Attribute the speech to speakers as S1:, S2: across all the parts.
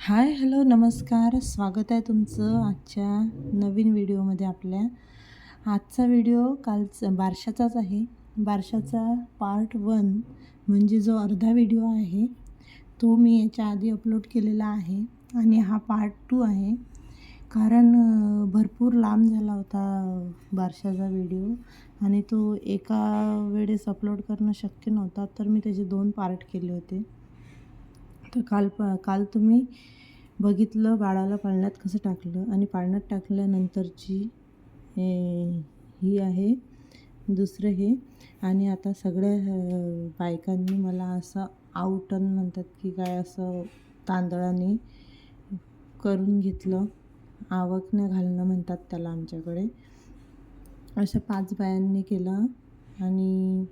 S1: Hi hello नमस्कार. स्वागत आहे तुमचं आजच्या नवीन व्हिडिओमध्ये आपल्या. आजचा व्हिडिओ कालच बारशाचाच आहे. बारशाचा पार्ट वन म्हणजे जो अर्धा व्हिडिओ आहे तो मी याच्या आधी अपलोड केलेला आहे आणि हा पार्ट टू आहे. कारण भरपूर लांब झाला होता बारशाचा व्हिडिओ आणि तो एका वेळेस अपलोड करणं शक्य नव्हता तर मी त्याचे दोन पार्ट केले होते. तर काल पा काल तुम्ही बघितलं बाळाला पाळण्यात कसं टाकलं आणि पाळण्यात टाकल्यानंतरची ही आहे दुसरं हे. आणि आता सगळ्या बायकांनी मला असं आउटन म्हणतात की काय असं तांदळाने करून घेतलं. आवकण्या घालणं म्हणतात त्याला आमच्याकडे. अशा पाच बायांनी केलं आणि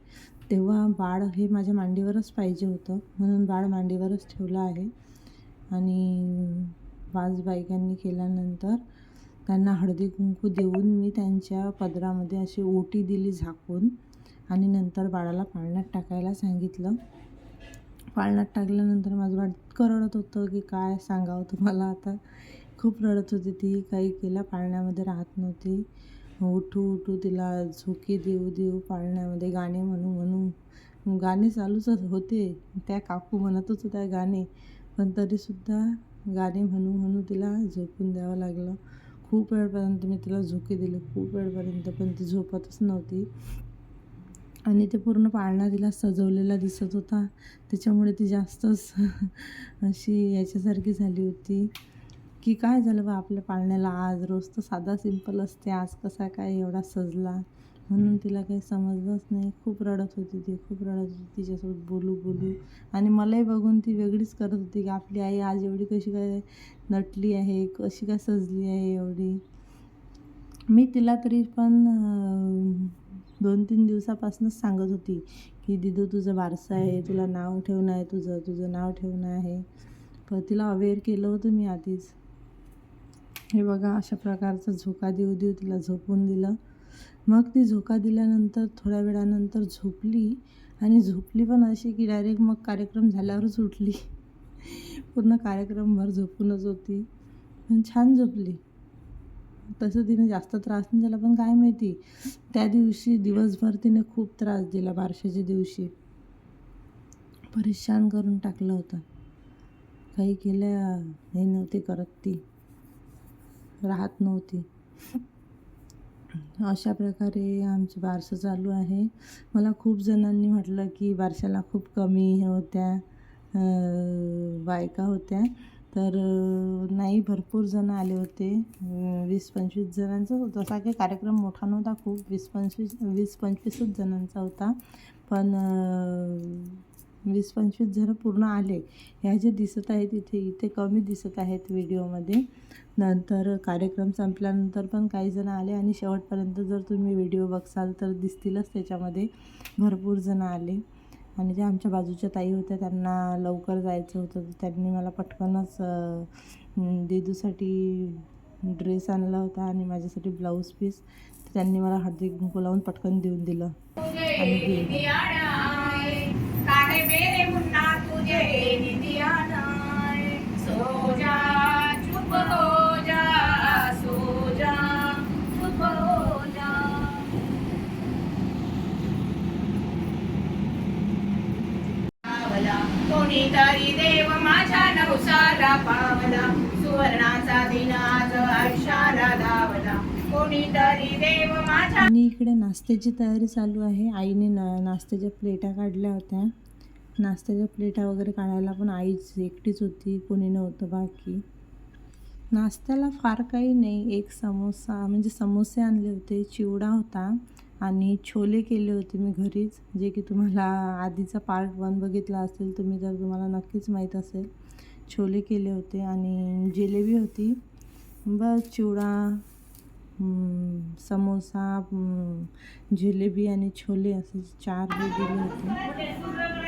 S1: तेव्हा बाळ हे माझ्या मांडीवरच पाहिजे होतं. म्हणून बाळ मांडीवरच ठेवलं आहे. आणि पाच बायकांनी केल्यानंतर त्यांना हळदी कुंकू देऊन मी त्यांच्या पदरामध्ये अशी ओटी दिली झाकून आणि नंतर बाळाला पाळण्यात टाकायला सांगितलं. पाळण्यात टाकल्यानंतर माझं बाळ इतकं रडत होतं की काय सांगावं तुम्हाला आता? खूप रडत होती ती. काही केला पाळण्यामध्ये राहत नव्हती. उठू उठू तिला झोके देऊ देऊ पाळण्यामध्ये गाणे म्हणू म्हणू. गाणे चालूच होते. त्या काकू म्हणतच होत्या गाणे. पण तरीसुद्धा गाणे म्हणू म्हणू तिला झोपून द्यावं लागलं. खूप वेळपर्यंत मी तिला झोके दिले. खूप वेळपर्यंत पण ती झोपतच नव्हती. आणि ते पूर्ण पाळणा तिला सजवलेला दिसत होता. त्याच्यामुळे ती जास्तच अशी याच्यासारखी झाली होती. की काय झालं बा आपल्या पाळण्याला आज? रोज तर साधा सिंपल असते. आज कसा काय एवढा सजला? म्हणून तिला काही समजलंच नाही. खूप रडत होती ती. खूप रडत होती तिच्यासोबत बोलू बोलू. आणि मलाही बघून ती वेगळीच करत होती की आपली आई आज एवढी कशी काय नटली आहे? कशी काय सजली आहे एवढी? मी तिला तरी पण दोन तीन दिवसापासूनच सांगत होती की दिदू तुझं बारसं आहे. तुला नाव ठेवणं आहे. तुझं तुझं नाव ठेवणं आहे. पण तिला अवेअर केलं होतं मी आधीच. हे बघा अशा प्रकारचा झोका देऊ देऊ तिला झोपून दिलं. मग ती झोका दिल्यानंतर थोड्या वेळानंतर झोपली आणि झोपली पण अशी की डायरेक्ट मग कार्यक्रम झाल्यावरच उठली. पूर्ण कार्यक्रमभर झोपूनच होती. पण छान झोपली. तसं तिने जास्त त्रास नाही झाला पण काय माहिती त्या दिवशी दिवसभर तिने खूप त्रास दिला बारशाच्या दिवशी. परेशान करून टाकलं होतं. काही केल्या हे नव्हते करत ती. राहत नव्हती. अशा प्रकारे आमची बारसं चालू आहे. मला खूप जणांनी म्हटलं की बारशाला खूप कमी हे होत्या बायका होत्या. तर नाही भरपूर जणं आले होते. वीस पंचवीस जणांचा जसा की काही कार्यक्रम मोठा नव्हता. खूप वीस पंचवीस वीस पंचवीसच जणांचा होता. पण वीस पंचवीस जणं पूर्ण आले. ह्या जे दिसत आहेत इथे इथे कमी दिसत आहेत व्हिडिओमध्ये. नंतर कार्यक्रम संपल्यानंतर पण काही जण आले आणि शेवटपर्यंत जर तुम्ही व्हिडिओ बघसाल तर दिसतीलच त्याच्यामध्ये. भरपूर जण आले. आणि ज्या आमच्या बाजूच्या ताई होत्या त्यांना लवकर जायचं होतं. तर त्यांनी मला पटकनच दीदूसाठी दिदूसाठी ड्रेस आणला होता आणि माझ्यासाठी ब्लाऊज पीस. त्यांनी मला हळदी कुंकू लावून पटकन देऊन दिलं. आणि
S2: तरी देव माझ्या नवसाला पावला. सुवर्णाचा दिन आज आयुष्याला धावला. कोणीतरी देव माझ्या
S1: आणि इकडे नाश्त्याची तयारी चालू आहे. आईने ना नाश्त्याच्या प्लेटा काढल्या होत्या. नाश्त्याच्या प्लेटा वगैरे काढायला पण आईच एकटीच होती कोणी नव्हतं बाकी. नाश्त्याला फार काही नाही. एक समोसा म्हणजे समोसे आणले होते चिवडा होता. आणि छोले केले होते मी घरीच जे की तुम्हाला आधीचा पार्ट वन बघितला असेल तुम्ही तर तुम्हाला नक्कीच माहीत असेल. छोले केले होते आणि जिलेबी होती. बस चिवडा समोसा जिलेबी आणि छोले असे चार हे दिले होते.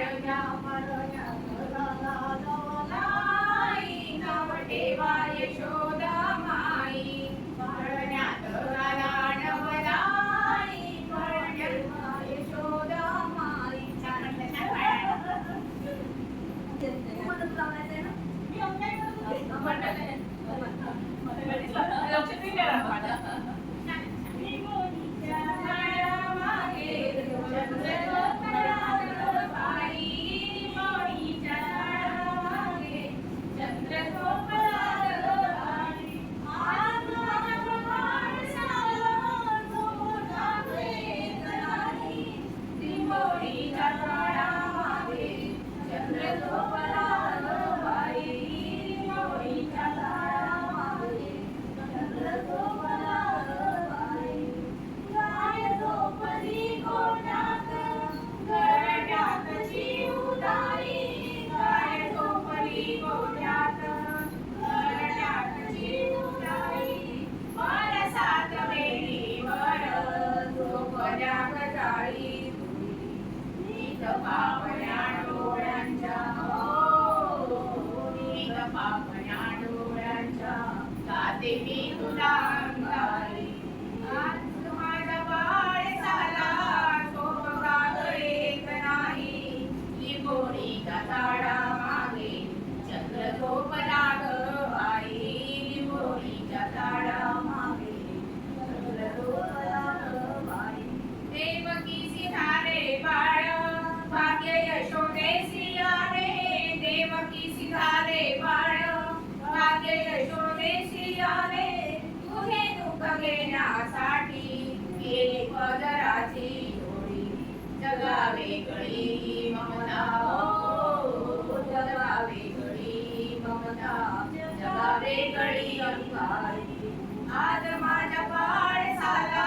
S2: आज माझ्या पाय झाला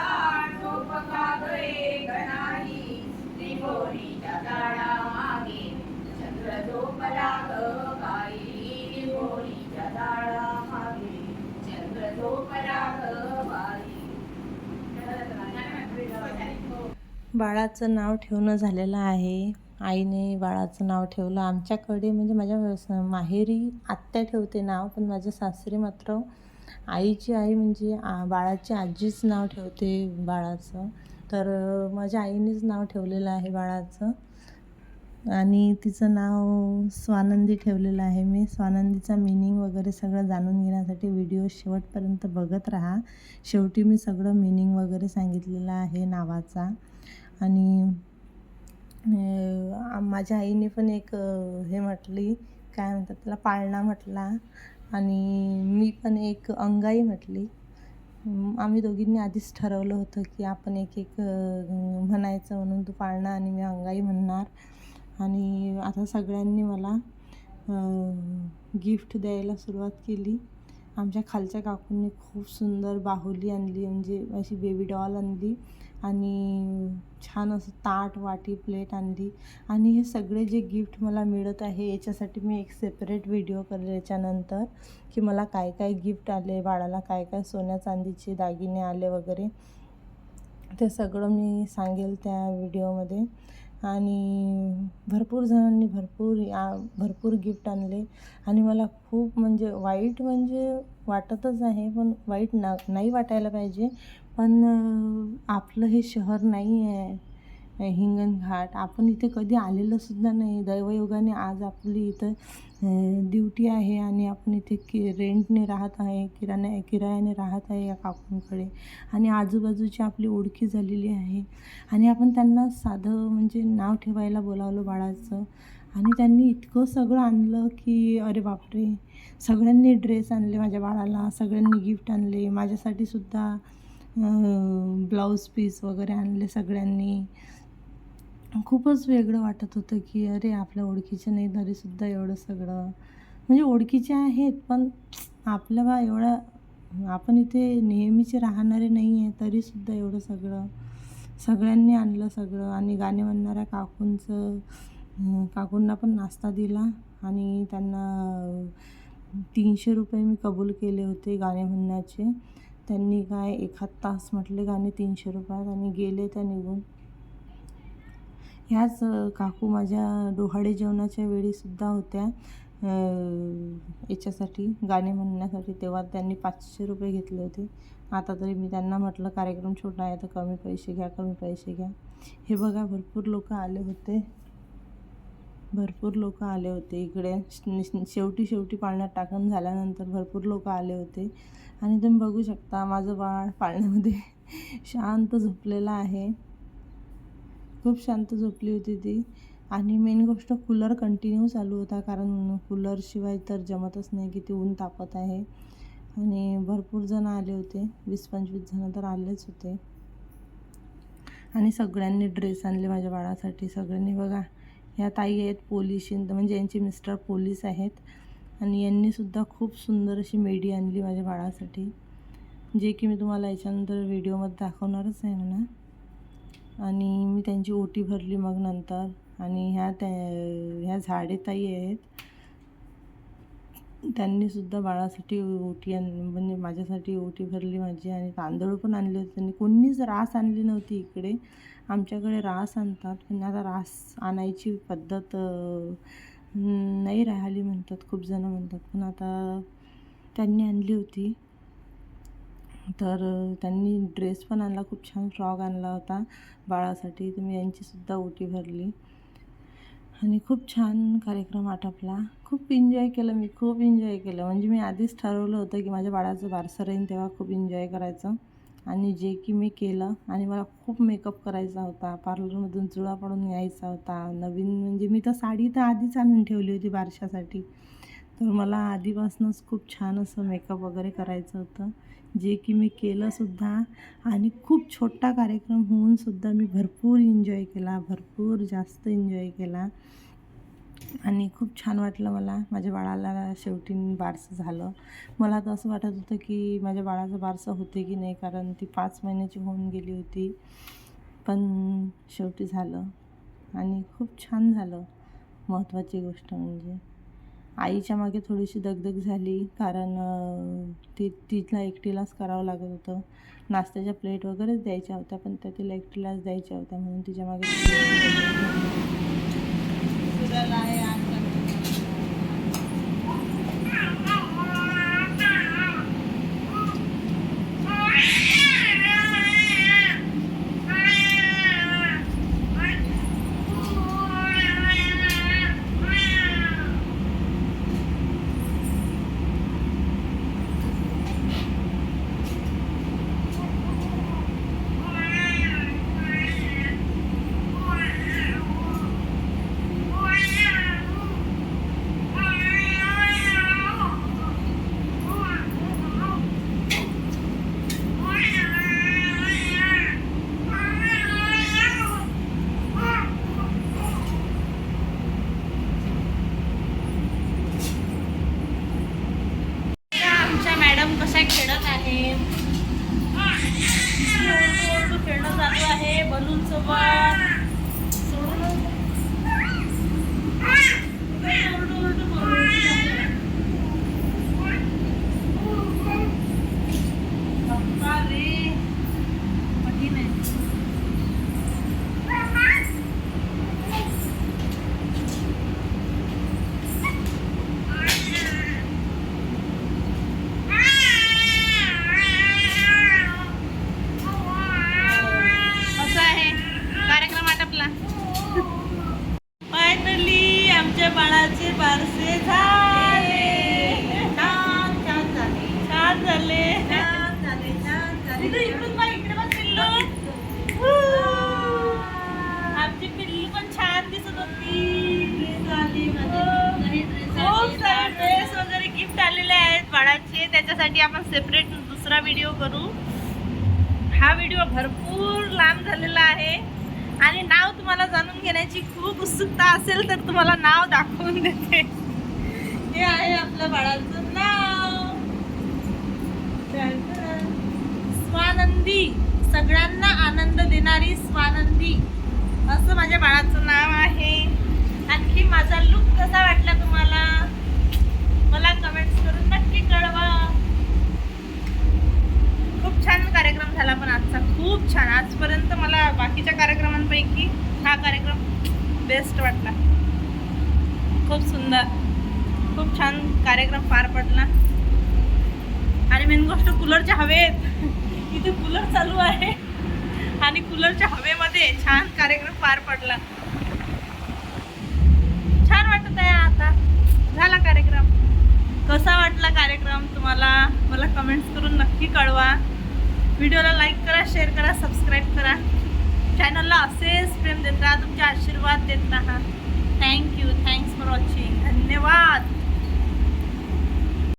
S2: झोप का झाडा मागे चंद्र झोपला ग बाई झाडा मागे चंद्र झोपला ग बाई
S1: बाळाचं नाव ठेवणं झालेलं आहे. आईने बाळाचं नाव ठेवलं. आमच्याकडे म्हणजे माझ्या माहेरी आत्या ठेवते नाव पण माझ्या सासरी मात्र आईची आई म्हणजे आ बाळाची आजीच नाव ठेवते बाळाचं. तर माझ्या आईनेच नाव ठेवलेलं आहे बाळाचं. आणि तिचं नाव स्वानंदी ठेवलेलं आहे मी. स्वानंदीचा मिनिंग वगैरे सगळं जाणून घेण्यासाठी व्हिडिओ शेवटपर्यंत बघत राहा. शेवटी मी सगळं मिनिंग वगैरे सांगितलेलं आहे नावाचा. आणि माझ्या आईने पण एक हे म्हटली काय म्हणतात त्याला पाळणा म्हटला. आणि मी पण एक अंगाई म्हटली. आम्ही दोघींनी आधीच ठरवलं होतं की आपण एक एक म्हणायचं म्हणून तू पाळणा आणि मी अंगाई म्हणणार. आणि आता सगळ्यांनी मला गिफ्ट द्यायला सुरुवात केली. आमच्या खालच्या काकूंनी खूप सुंदर बाहुली आणली म्हणजे अशी बेबी डॉल आणली. आणि छान असं ताट वाटी प्लेट आणली आणि हे सगळे जे गिफ्ट मला मिळत आहे याच्यासाठी मी एक सेपरेट व्हिडिओ करेल याच्यानंतर की मला काय काय गिफ्ट आले बाळाला काय काय सोन्या चांदीचे दागिने आले वगैरे. ते सगळं मी सांगेल त्या व्हिडिओमध्ये आणि भरपूर जणांनी भरपूर या भरपूर गिफ्ट आणले. आणि मला खूप म्हणजे वाईट म्हणजे वाटतच आहे पण वाईट ना नाही वाटायला पाहिजे. पण आपलं हे शहर नाही आहे हिंगणघाट आपण इथे कधी आलेलं सुद्धा नाही. दैवयोगाने आज आपली इथं ड्युटी आहे आणि आपण इथे कि रेंटने राहत आहे किराण्या किरायाने राहत आहे या काकूंकडे. आणि आजूबाजूची आपली ओळखी झालेली आहे. आणि आपण त्यांना साधं म्हणजे नाव ठेवायला बोलावलं बाळाचं. आणि त्यांनी इतकं सगळं आणलं की अरे बापरे! सगळ्यांनी ड्रेस आणले माझ्या बाळाला सगळ्यांनी गिफ्ट आणले. माझ्यासाठी सुद्धा ब्लाऊज पीस वगैरे आणले सगळ्यांनी. खूपच वेगळं वाटत होतं की अरे आपल्या ओळखीचे नाही तरीसुद्धा एवढं सगळं. म्हणजे ओळखीचे आहेत पण आपल्या बा एवढ्या आपण इथे नेहमीचे राहणारे नाही आहे तरीसुद्धा एवढं सगळं सगळ्यांनी आणलं सगळं. आणि गाणे म्हणणाऱ्या काकूंचं काकूंना पण नाश्ता दिला आणि त्यांना तीनशे रुपये मी कबूल केले होते गाणे म्हणण्याचे. त्यांनी काय एखाद तास म्हटले गाणे तीनशे रुपयात आणि गेले त्या निघून. ह्याच काकू माझ्या डोहाडे जेवणाच्या वेळीसुद्धा होत्या. याच्यासाठी गाणे म्हणण्यासाठी तेव्हा त्यांनी पाचशे रुपये घेतले होते. आता तरी मी त्यांना म्हटलं कार्यक्रम छोटा आहे तर कमी पैसे घ्या कमी पैसे घ्या. हे बघा भरपूर लोक आले होते. भरपूर लोक आले होते इकडे. शेवटी शेवटी पाळण्यात टाकून झाल्यानंतर भरपूर लोक आले होते. आणि तुम्ही बघू शकता माझं बाळ पाळण्यामध्ये शांत झोपलेलं आहे. खूप शांत झोपली होती ती. आणि मेन गोष्ट कूलर कंटिन्यू चालू होता कारण कूलरशिवाय तर जमतच नाही किती ऊन तापत आहे. आणि भरपूर जण आले होते. वीस पंचवीस जण तर आलेच होते. आणि सगळ्यांनी ड्रेस आणले माझ्या बाळासाठी. सगळ्यांनी बघा ह्या ताई आहेत पोलीस म्हणजे यांचे मिस्टर पोलीस आहेत. आणि यांनीसुद्धा खूप सुंदर अशी मेडी आणली माझ्या बाळासाठी. जे की मी तुम्हाला याच्यानंतर व्हिडिओमध्ये दाखवणारच आहे म्हणा. आणि मी त्यांची ओटी भरली मग नंतर. आणि ह्या त्या ह्या झाडे ताई आहेत त्यांनीसुद्धा बाळासाठी ओटी आण म्हणजे माझ्यासाठी ओटी भरली माझी आणि तांदूळ पण आणले होते. त्यांनी कोणीच रास आणली नव्हती इकडे. आमच्याकडे रास आणतात पण आता रास आणायची पद्धत नाही राहिली म्हणतात. खूप जणं म्हणतात. पण आता त्यांनी आणली होती. तर त्यांनी ड्रेस पण आणला खूप छान फ्रॉक आणला होता. बाळासाठी तर मी यांचीसुद्धा ओटी भरली. आणि खूप छान कार्यक्रम आटपला. खूप एन्जॉय केलं मी खूप एन्जॉय केलं. म्हणजे मी आधीच ठरवलं होतं की माझ्या बाळाचं बारसं राहीन तेव्हा खूप एन्जॉय करायचं. आणि जे की मी केलं आणि मला खूप मेकअप करायचा होता. पार्लरमधून चुळा पडून यायचा होता. नवीन म्हणजे मी तर साडी तर आधीच आणून ठेवली होती बारशासाठी. तर मला आधीपासूनच खूप छान असं मेकअप वगैरे करायचं होतं. जे की मी केलंसुद्धा आणि खूप छोटा कार्यक्रम होऊनसुद्धा मी भरपूर एन्जॉय केला भरपूर जास्त एन्जॉय केला. आणि खूप छान वाटलं मला. माझ्या बाळाला शेवटी बारसं झालं. मला तर असं वाटत होतं की माझ्या बाळाचं बारसं होते की नाही कारण ती पाच महिन्याची होऊन गेली होती. पण शेवटी झालं. आणि खूप छान झालं. महत्त्वाची गोष्ट म्हणजे. आईच्या मागे थोडीशी दगदग झाली कारण ती तिला एकटीलाच करावं लागत होतं. नाश्त्याच्या प्लेट वगैरेच द्यायच्या होत्या पण त्या तिला एकटीलाच द्यायच्या होत्या म्हणून
S3: तिच्यामागे मॅडम कशा खेळत आहे. खेळणं चालू आहे. बलून सोबत. सोडून ओरडू ओरडू बोलून बाप्पा रे कठीण आहे असं आहे कार्यक्रम आटपला फायनली आमच्या बाळाचे बारसे झाले
S2: छान छान झाले
S3: छान झाले
S2: छान झाले छान झाले
S3: पिल्लू, इकडून बघ, इकडे बघ पिल्लू. आमची पिल्लू पण छान दिसत होती खूप सारे ड्रेस वगैरे गिफ्ट आलेले आहेत बाळाचे त्याच्यासाठी आपण सेपरेट दुसरा व्हिडिओ करू हा व्हिडिओ भरपूर लांब झालेला आहे. आणि नाव तुम्हाला जाणून घेण्याची खूप उत्सुकता असेल तर तुम्हाला नाव दाखवून देते. हे आहे आपल्या बाळाचं नाव. स्वानंदी. सगळ्यांना आनंद देणारी स्वानंदी. असं माझ्या बाळाचं नाव आहे. आणखी माझा लुक कसा वाटला तुम्हाला? मला कमेंट्स करून नक्की कळवा. छान कार्यक्रम झाला पण आजचा खूप छान. आजपर्यंत मला बाकीच्या कार्यक्रमांपैकी हा कार्यक्रम बेस्ट वाटला. खूप सुंदर. खूप छान कार्यक्रम पार पडला. आणि मेन गोष्ट कूलरच्या हवेत. इथे कूलर चालू आहे. आणि कूलरच्या हवेमध्ये छान कार्यक्रम पार पडला. छान वाटत आहे आता. झाला कार्यक्रम. कसा वाटला कार्यक्रम तुम्हाला? मला कमेंट्स करून नक्की कळवा. व्हिडिओला लाईक करा शेअर करा सबस्क्राईब करा. चॅनलला असेच प्रेम देत राहा तुमचे आशीर्वाद देत राहा. थँक्यू थँक्स फॉर वॉचिंग धन्यवाद.